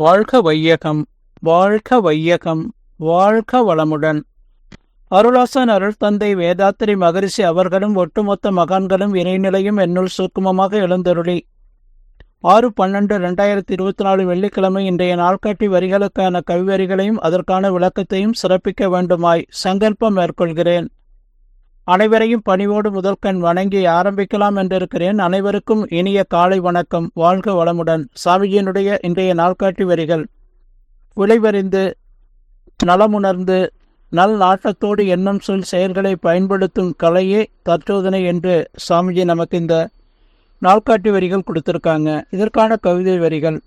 வாழ்க வையகம் வாழ்க வையகம் வாழ்க வளமுடன். அருளாசன் அருள் தந்தை வேதாத்திரி மகரிஷி அவர்களும் ஒட்டுமொத்த மகான்களும் இணைநிலையும் என்னுள் சூக்குமமாக எழுந்தருளி. ஆறு பன்னெண்டு ரெண்டாயிரத்தி இருபத்தி நாலு வெள்ளிக்கிழமை இன்றைய நாள்காட்டி வரிகளுக்கான கவிவரிகளையும் அதற்கான விளக்கத்தையும் சிறப்பிக்க வேண்டுமாய் சங்கல்பம் மேற்கொள்கிறேன். அனைவரையும் பணிவோடு முதல்கண் வணங்கி ஆரம்பிக்கலாம் என்றிருக்கிறேன். அனைவருக்கும் இனிய காலை வணக்கம். வாழ்க வளமுடன். சாமிஜியினுடைய இன்றைய நாள்காட்டி வரிகள். விளைவறிந்து நலமுணர்ந்து நல் நாட்டத்தோடு எண்ணம் சொல் செயல்களை பயன்படுத்தும் கலையே தற்சோதனை என்று சாமிஜி நமக்கு இந்த நாள்காட்டி வரிகள் கொடுத்திருக்காங்க. இதற்கான கவிதை வரிகள்.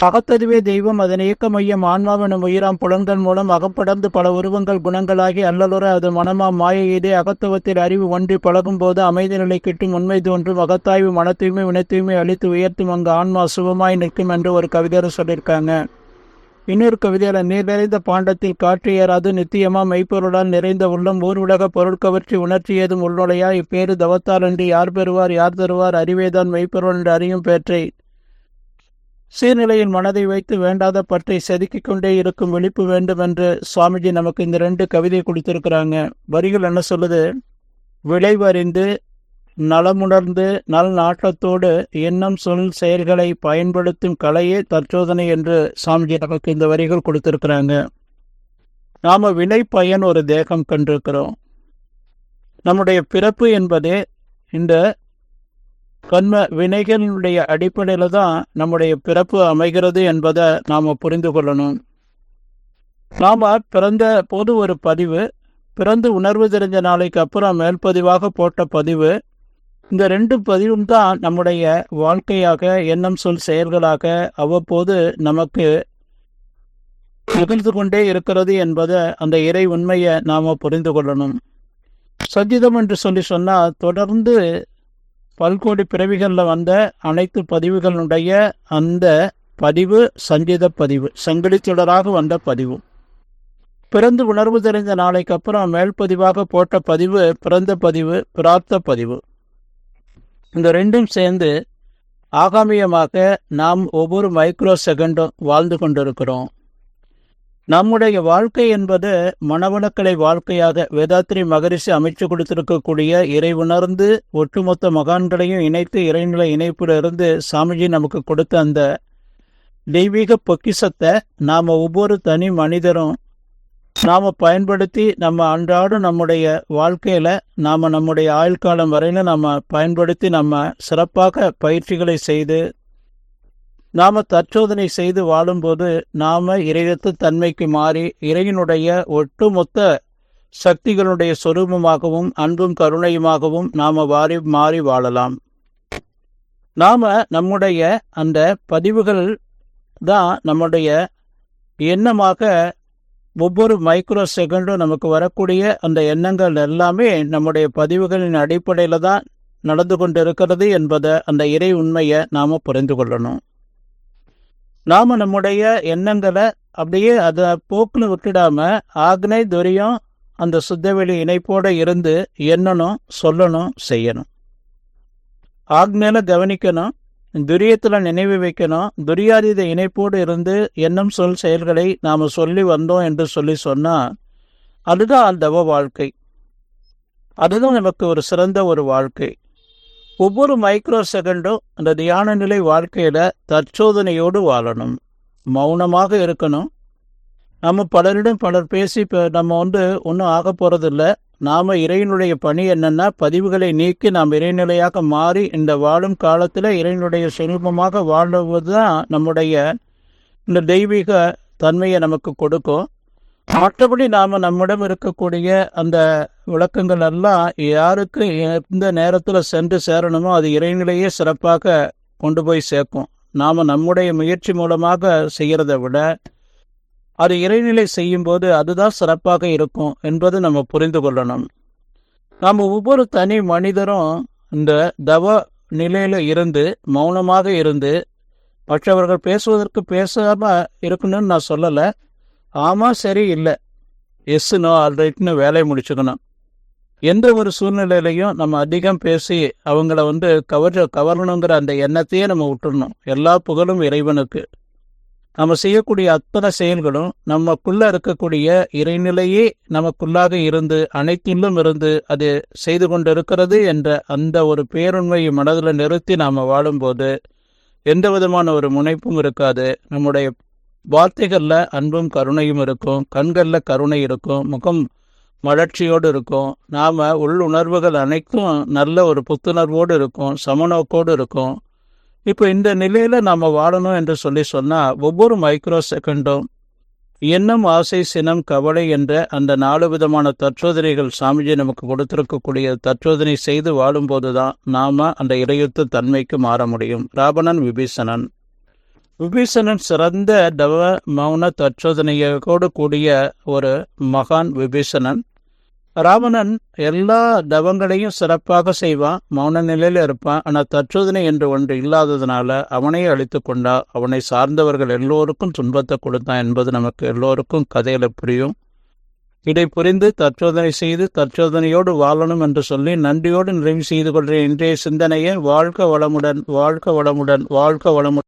அகத்ததுவே தெய்வம் அதன் இயக்க மையம் ஆன்மாவெனும் உயிராம் புலன்கள் மூலம் அகப்படர்ந்து பல உருவங்கள் குணங்களாகி அல்லலுற அது மனமாம் மாயையிலே அகத்துவத்தில் அறிவு ஒன்றி பழகும் போது அமைதி நிலை கிட்டும் உண்மை தோன்றும். அகத்தாய்வு மன தூய்மை வினை தூய்மை அழித்து உயர்த்தும் அங்கு ஆன்மா சுபமாய் நிற்கும் என்று ஒரு கவிதையில் சொல்லியிருக்காங்க. இன்னொரு கவிதையில நீர் நிறைந்த பாண்டத்தில் காற்று ஏறாது நித்தியமா மெய்ப்பொருளால் நிறைந்த உள்ளம் ஊர் உலக பொருட்கவர்ச்சி உணர்ச்சி ஏதும் உள்நுழையா இப்பேறு தவத்தால் யார் பெறுவார் யார் தருவார்? அறிவேதான் மெய்ப்பொருள் என்று அறியும் பேற்றை சீர்நிலையில் மனதை வைத்து வேண்டாத பற்றை செதுக்கிக் கொண்டே இருக்கும் விழிப்பு வேண்டும் என்று சுவாமிஜி நமக்கு இந்த ரெண்டு கவிதை கொடுத்திருக்கிறாங்க. வரிகள் என்ன சொல்லுது? விளைவறிந்து நலமுணர்ந்து நல் நாட்டத்தோடு எண்ணம் சொல் செயல்களை பயன்படுத்தும் கலையே தற்சோதனை என்று சாமிஜி நமக்கு இந்த வரிகள் கொடுத்திருக்கிறாங்க. நாம் வினை பயன் ஒரு தேகம் கண்டிருக்கிறோம். நம்முடைய பிறப்பு என்பதே இந்த கண்ம வினைகளினுடைய அடிப்படையில் தான் நம்முடைய பிறப்பு அமைகிறது என்பதை நாம் புரிந்து கொள்ளணும். நாம் பிறந்த போது ஒரு பதிவு பிறந்து உணர்வு தெரிஞ்ச நாளைக்கு அப்புறம் மேல்பதிவாக போட்ட பதிவு. இந்த ரெண்டு பதிவும் தான் நம்முடைய வாழ்க்கையாக எண்ணம் சொல் செயல்களாக அவ்வப்போது நமக்கு நிகழ்ந்து கொண்டே இருக்கிறது என்பதை அந்த இறை உண்மையை நாம் புரிந்து கொள்ளணும். சஞ்சிதம் என்று சொல்லி சொன்னால் தொடர்ந்து பல்கோடி பிறவிகளில் வந்த அனைத்து பதிவுகளுடைய அந்த பதிவு சங்கீத பதிவு சங்கிலித்தொடராக வந்த பதிவு. பிறந்து உணர்வு தெரிந்த நாளைக்கு அப்புறம் மேல்பதிவாக போட்ட பதிவு பிறந்த பதிவு பிரார்த்த பதிவு. இந்த ரெண்டும் சேர்ந்து ஆகாமியமாக நாம் ஒவ்வொரு மைக்ரோ செகண்டும் வாழ்ந்து கொண்டிருக்கிறோம். நம்முடைய வாழ்க்கை என்பது மனவளக்கலை வாழ்க்கையாக வேதாத்திரி மகரிஷி அமைச்சு கொடுத்திருக்கக்கூடிய இறை உணர்ந்து ஒட்டுமொத்த மகான்களையும் இணைத்து இறைநிலை இணைப்பிலிருந்து சாமிஜி நமக்கு கொடுத்த அந்த தெய்வீக பொக்கிசத்தை நாம் ஒவ்வொரு தனி மனிதரும் நாம் பயன்படுத்தி நம்ம அன்றாடம் நம்முடைய வாழ்க்கையில் நாம் நம்முடைய ஆயுள் காலம் வரையிலும் நம்ம பயன்படுத்தி நம்ம சிறப்பாக பயிற்சிகளை செய்து நாம் தற்சோதனை செய்து வாழும்போது நாம் இறையத்து தன்மைக்கு மாறி இறையினுடைய ஒட்டுமொத்த சக்திகளுடைய சொரூபமாகவும் அன்பும் கருணையுமாகவும் நாம் வாரி மாறி வாழலாம். நாம நம்முடைய அந்த பதிவுகள் தான் நம்முடைய எண்ணமாக ஒவ்வொரு மைக்ரோ செகண்டும் நமக்கு வரக்கூடிய அந்த எண்ணங்கள் எல்லாமே நம்முடைய பதிவுகளின் அடிப்படையில் தான் நடந்து கொண்டிருக்கிறது என்பதை அந்த இறை உண்மையை நாம் புரிந்து கொள்ளணும். நாம நம்முடைய எண்ணங்களை அப்படியே அதை போக்கில் விட்டுடாம ஆக்னை துரியம் அந்த சுத்தவெளி இணைப்போடு இருந்து எண்ணணும் சொல்லணும் செய்யணும். ஆக்னேல கவனிக்கணும் துரியத்தில் நினைவு வைக்கணும். துரியாதீத இணைப்போடு இருந்து எண்ணம் சொல் செயல்களை நாம் சொல்லி வந்தோம் என்று சொல்லி சொன்னால் அதுதான் அந்த வாழ்க்கை. அதுதான் நமக்கு ஒரு சிறந்த ஒரு வாழ்க்கை. ஒவ்வொரு மைக்ரோ செகண்டும் அந்த தியான நிலை வாழ்க்கையில் தற்சோதனையோடு வாழணும். மௌனமாக இருக்கணும். நம்ம பலரிடம் பலர் பேசி இப்போ நம்ம வந்து ஒன்றும் ஆக போகிறதில்ல நாம் இறைவனுடைய பணி என்னென்னா பதிவுகளை நீக்கி நாம் இறைநிலையாக மாறி இந்த வாழும் காலத்தில் இறைவனுடைய செல்வமாக வாழுவது தான் நம்முடைய இந்த தெய்வீக தன்மையை நமக்கு கொடுக்கும். மற்றபடி நாம் நம்மிடம் இருக்கக்கூடிய அந்த விளக்கங்கள் எல்லாம் யாருக்கு எந்த நேரத்தில் சென்று சேரணுமோ அது இறைநிலையே சிறப்பாக கொண்டு போய் சேர்க்கும். நாம் நம்முடைய முயற்சி மூலமாக செய்கிறத விட அது இறைநிலை செய்யும்போது அதுதான் சிறப்பாக இருக்கும் என்பது நம்ம புரிந்து கொள்ளணும். நாம் ஒவ்வொரு தனி மனிதரும் இந்த தவ நிலையில் இருந்து மௌனமாக இருந்து மற்றவர்கள் பேசுவதற்கு பேசாமல் இருக்கணும்னு நான் சொல்லலை. ஆமாம் சரி இல்லை. எஸ் நோ ஆல்ரைட்னு வேலையை முடிச்சுக்கணும். எந்த ஒரு சூழ்நிலையிலையும் நம்ம அதிகம் பேசி அவங்கள வந்து கவர் கவரணுங்கிற அந்த எண்ணத்தையே நம்ம விட்டுடணும் எல்லா புகழும் இறைவனுக்கு. நம்ம செய்யக்கூடிய அத்தனை செயல்களும் நமக்குள்ள இருக்கக்கூடிய இறைநிலையே நமக்குள்ளாக இருந்து அனைத்திலும் இருந்து அது செய்து கொண்டிருக்கிறது என்ற அந்த ஒரு பேருண்மையை மனதில் நிறுத்தி நாம் வாழும்போது எந்த விதமான ஒரு முனைப்பும் இருக்காது. நம்முடைய வார்த்தைகளில் அன்பும் கருணையும் இருக்கும் கண்களில் கருணை இருக்கும் முகம் மலர்ச்சியோடு இருக்கும். நாம் உள்ளுணர்வுகள் அனைத்தும் நல்ல ஒரு புத்துணர்வோடு இருக்கும் சமநோக்கோடு இருக்கும். இப்போ இந்த நிலையில் நாம் வாழணும் என்று சொல்லி சொன்னால் ஒவ்வொரு மைக்ரோ செகண்டும் எண்ணம் ஆசை சினம் கவலை என்ற அந்த நாலு விதமான தற்சோதனைகள் சாமிஜி நமக்கு கொடுத்திருக்கக்கூடிய தற்சோதனை செய்து வாழும்போது தான் நாம் அந்த இறையுத்த தன்மைக்கு மாற முடியும். ராவணன் விபீஷணன். விபீஷணன் சிறந்த தவ மௌன தற்சோதனையோடு கூடிய ஒரு மகான் விபீஷணன். ராவணன் எல்லா தவங்களையும் சிறப்பாக செய்வான் மௌன நிலையில் இருப்பான். ஆனால் தற்சோதனை என்று ஒன்று இல்லாததுனால அவனையே அழித்து கொண்டா அவனை சார்ந்தவர்கள் எல்லோருக்கும் துன்பத்தை கொடுத்தான் என்பது நமக்கு எல்லோருக்கும் கதையில் புரியும். இதை புரிந்து தற்சோதனை செய்து தற்சோதனையோடு வாழணும் என்று சொல்லி நன்றியோடு நிறைவு செய்து கொள்கிற இன்றைய சிந்தனையை வாழ்க வளமுடன் வாழ்க வளமுடன் வாழ்க வளமுடன்.